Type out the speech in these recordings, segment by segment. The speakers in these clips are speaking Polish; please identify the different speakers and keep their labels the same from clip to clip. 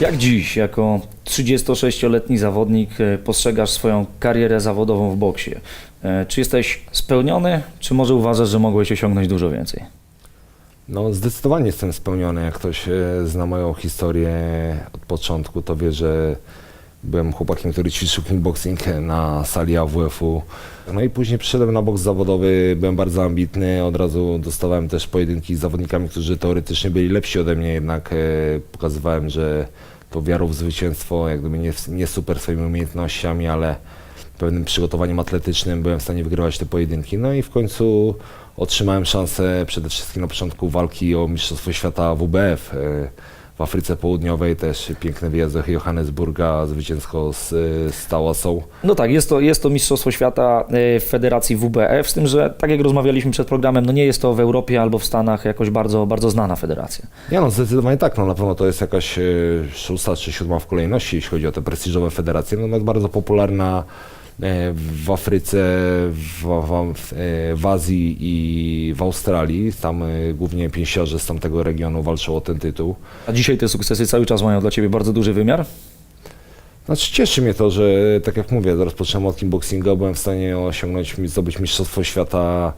Speaker 1: Jak dziś, jako 36-letni zawodnik, e, postrzegasz swoją karierę zawodową w boksie? E, Czy jesteś spełniony, czy może uważasz, że mogłeś osiągnąć dużo więcej?
Speaker 2: No zdecydowanie jestem spełniony. Jak ktoś e, zna moją historię od początku, to wie, że byłem chłopakiem, który ćwiczył kickboxing na sali AWF-u. No i później przyszedłem na boks zawodowy, byłem bardzo ambitny, od razu dostawałem też pojedynki z zawodnikami, którzy teoretycznie byli lepsi ode mnie, jednak e, pokazywałem, że to wiarą w zwycięstwo, jak gdyby nie, nie super swoimi umiejętnościami, ale pewnym przygotowaniem atletycznym byłem w stanie wygrywać te pojedynki. No i w końcu otrzymałem szansę przede wszystkim na początku walki o Mistrzostwo Świata WBF. W Afryce Południowej też piękny wyjazd do Johannesburga, zwycięsko z, z Tałasą.
Speaker 1: No tak, jest to, jest to Mistrzostwo Świata e, w Federacji WBF, z tym, że tak jak rozmawialiśmy przed programem, no nie jest to w Europie albo w Stanach jakoś bardzo, bardzo znana federacja.
Speaker 2: Nie no, zdecydowanie tak, no na pewno to jest jakaś e, szósta czy siódma w kolejności, jeśli chodzi o te prestiżowe federacje, no jest bardzo popularna w Afryce, w, w, e, w Azji i w Australii. Tam e, głównie pięściarze z tamtego regionu walczą o ten tytuł.
Speaker 1: A dzisiaj te sukcesy cały czas mają dla Ciebie bardzo duży wymiar?
Speaker 2: Znaczy cieszy mnie to, że tak jak mówię, rozpocząłem od kickboxinga, byłem w stanie osiągnąć, zdobyć Mistrzostwo Świata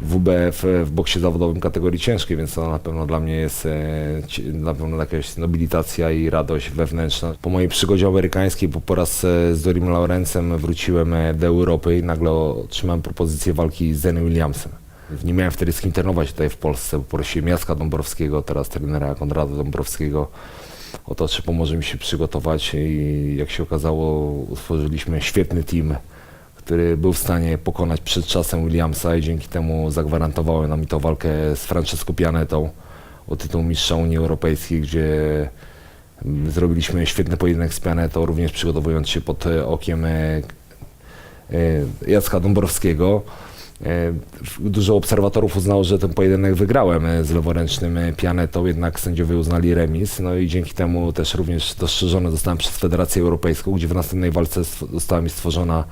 Speaker 2: WBF w boksie zawodowym kategorii ciężkiej, więc to na pewno dla mnie jest e, na pewno jakaś nobilitacja i radość wewnętrzna. Po mojej przygodzie amerykańskiej, po, po raz e, z Dorim Laurencem wróciłem e, do Europy i nagle otrzymałem propozycję walki z Zenem Williamsem. Nie miałem wtedy z kim trenować tutaj w Polsce, bo prosiłem Jacka Dąbrowskiego, teraz trenera Konrada Dąbrowskiego, o to, czy pomoże mi się przygotować i jak się okazało, utworzyliśmy świetny team, który był w stanie pokonać przed czasem Williamsa i dzięki temu zagwarantowały nam to walkę z Francesco Pianetą o tytuł mistrza Unii Europejskiej, gdzie mm, zrobiliśmy świetny pojedynek z Pianetą, również przygotowując się pod e, okiem e, e, Jacka Dąbrowskiego. Dużo obserwatorów uznało, że ten pojedynek wygrałem z leworęcznym Pianetą, jednak sędziowie uznali remis. No i dzięki temu też również dostrzeżony zostałem przez Federację Europejską, gdzie w następnej walce została mi stworzona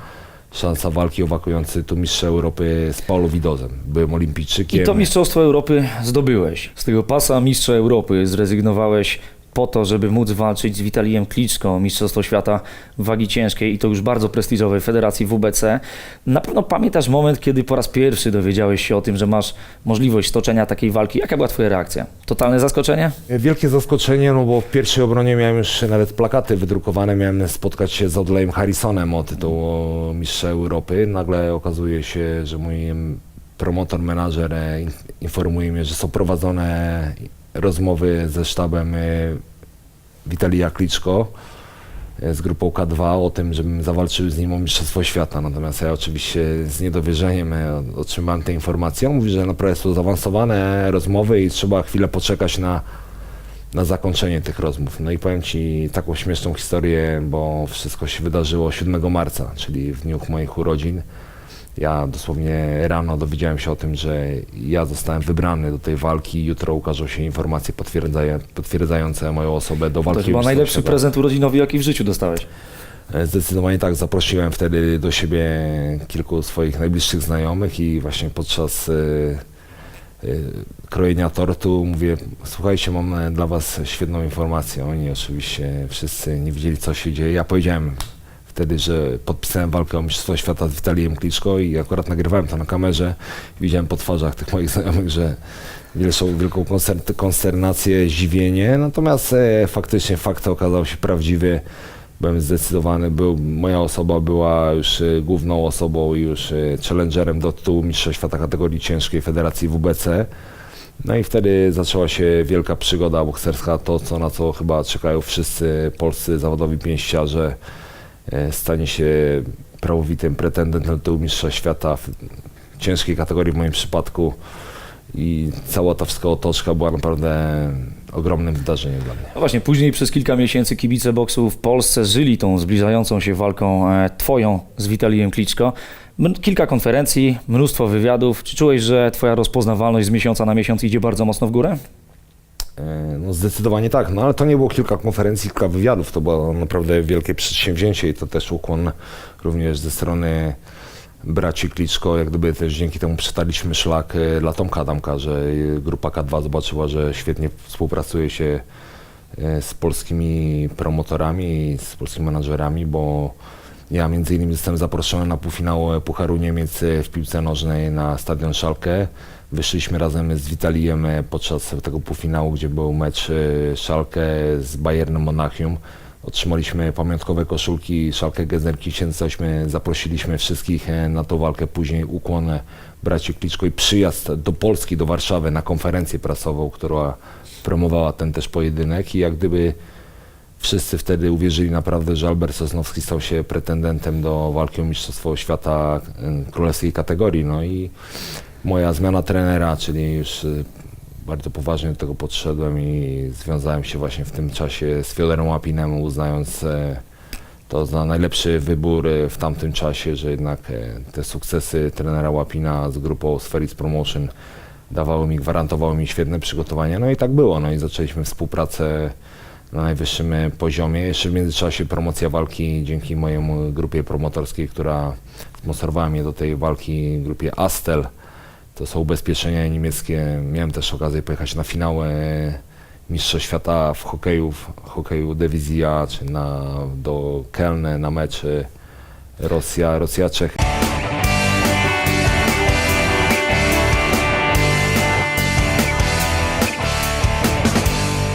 Speaker 2: szansa walki o wakujący tu mistrza Europy z Paulo Widozem. Byłem olimpijczykiem.
Speaker 1: I to Mistrzostwo Europy zdobyłeś. Z tego pasa Mistrza Europy zrezygnowałeś po to, żeby móc walczyć z Witalijem Kliczką, Mistrzostwo Świata wagi ciężkiej i to już bardzo prestiżowej Federacji WBC. Na pewno pamiętasz moment, kiedy po raz pierwszy dowiedziałeś się o tym, że masz możliwość stoczenia takiej walki. Jaka była twoja reakcja? Totalne zaskoczenie?
Speaker 2: Wielkie zaskoczenie, no bo w pierwszej obronie miałem już nawet plakaty wydrukowane, miałem spotkać się z Odlejem Harrisonem o tytuł o mistrza Europy. Nagle okazuje się, że mój promotor, menadżer in- informuje mnie, że są prowadzone rozmowy ze sztabem e, Witalija Kliczko e, z grupą K2 o tym, żebym zawalczył z nim o Mistrzostwo Świata. Natomiast ja oczywiście z niedowierzeniem e, otrzymałem te informacje. On mówi, że naprawdę są zaawansowane rozmowy i trzeba chwilę poczekać na, na zakończenie tych rozmów. No i powiem Ci taką śmieszną historię, bo wszystko się wydarzyło 7 marca, czyli w dniu moich urodzin. Ja dosłownie rano dowiedziałem się o tym, że ja zostałem wybrany do tej walki. Jutro ukażą się informacje potwierdzaje, potwierdzające moją osobę do walki.
Speaker 1: To chyba najlepszy prezent urodzinowy, jaki w życiu dostałeś.
Speaker 2: E, Zdecydowanie tak. Zaprosiłem wtedy do siebie kilku swoich najbliższych znajomych i właśnie podczas e, e, krojenia tortu mówię, słuchajcie, mam dla was świetną informację. Oni oczywiście wszyscy nie wiedzieli, co się dzieje. Ja powiedziałem wtedy, że podpisałem walkę o Mistrzostwo Świata z Witalijem Kliczko i akurat nagrywałem to na kamerze. Widziałem po twarzach tych moich znajomych, że wielką, wielką konster- konsternację, zdziwienie. Natomiast e, faktycznie fakt okazał się prawdziwy. Byłem zdecydowany, był, moja osoba była już e, główną osobą i już e, challengerem do tytułu Mistrza Świata kategorii ciężkiej Federacji WBC. No i wtedy zaczęła się wielka przygoda bokserska, to co, na co chyba czekają wszyscy polscy zawodowi pięściarze. E, Stanie się prawowitym pretendentem do Mistrza Świata w ciężkiej kategorii w moim przypadku i cała ta wszystka otoczka była naprawdę ogromnym wydarzeniem dla mnie.
Speaker 1: No właśnie, później przez kilka miesięcy kibice boksu w Polsce żyli tą zbliżającą się walką e, twoją z Witalijem Kliczko. Kilka konferencji, mnóstwo wywiadów. Czy czułeś, że twoja rozpoznawalność z miesiąca na miesiąc idzie bardzo mocno w górę?
Speaker 2: E, No zdecydowanie tak, no ale to nie było kilka konferencji, kilka wywiadów, to było naprawdę wielkie przedsięwzięcie i to też ukłon również ze strony braci Kliczko, jak gdyby też dzięki temu przetarliśmy szlak e, dla Tomka Adamka, że e, grupa K2 zobaczyła, że świetnie współpracuje się z polskimi promotorami, z polskimi menadżerami, bo ja między innymi zostałem zaproszony na półfinał Pucharu Niemiec w piłce nożnej na stadion Szalkę. Wyszliśmy razem z Witalijem e, podczas tego półfinału, gdzie był mecz e, Szalkę z Bayernem Monachium. Otrzymaliśmy pamiątkowe koszulki Szalkę Gelsenkirchen, cośmy zaprosiliśmy wszystkich e, na tą walkę. Później ukłon braci Kliczko i przyjazd do Polski, do Warszawy na konferencję prasową, która promowała ten też pojedynek i jak gdyby wszyscy wtedy uwierzyli naprawdę, że Albert Sosnowski stał się pretendentem do walki o Mistrzostwo Świata królewskiej kategorii. No i moja zmiana trenera, czyli już e, bardzo poważnie do tego podszedłem i związałem się właśnie w tym czasie z Fiodorem Łapinem, uznając e, to za najlepszy wybór e, w tamtym czasie, że jednak e, te sukcesy trenera Łapina z grupą Spherix Promotion dawały mi, gwarantowały mi świetne przygotowanie. No i tak było. No i zaczęliśmy współpracę na najwyższym poziomie. Jeszcze w międzyczasie promocja walki dzięki mojemu grupie promotorskiej, która sponsorowała mnie do tej walki, grupie Astel. To są ubezpieczenia niemieckie. Miałem też okazję pojechać na finał e, Mistrzostw Świata w hokeju, w hokeju dywizji A, czy na, do Kelny na mecz e, Rosja, Rosja, Czech.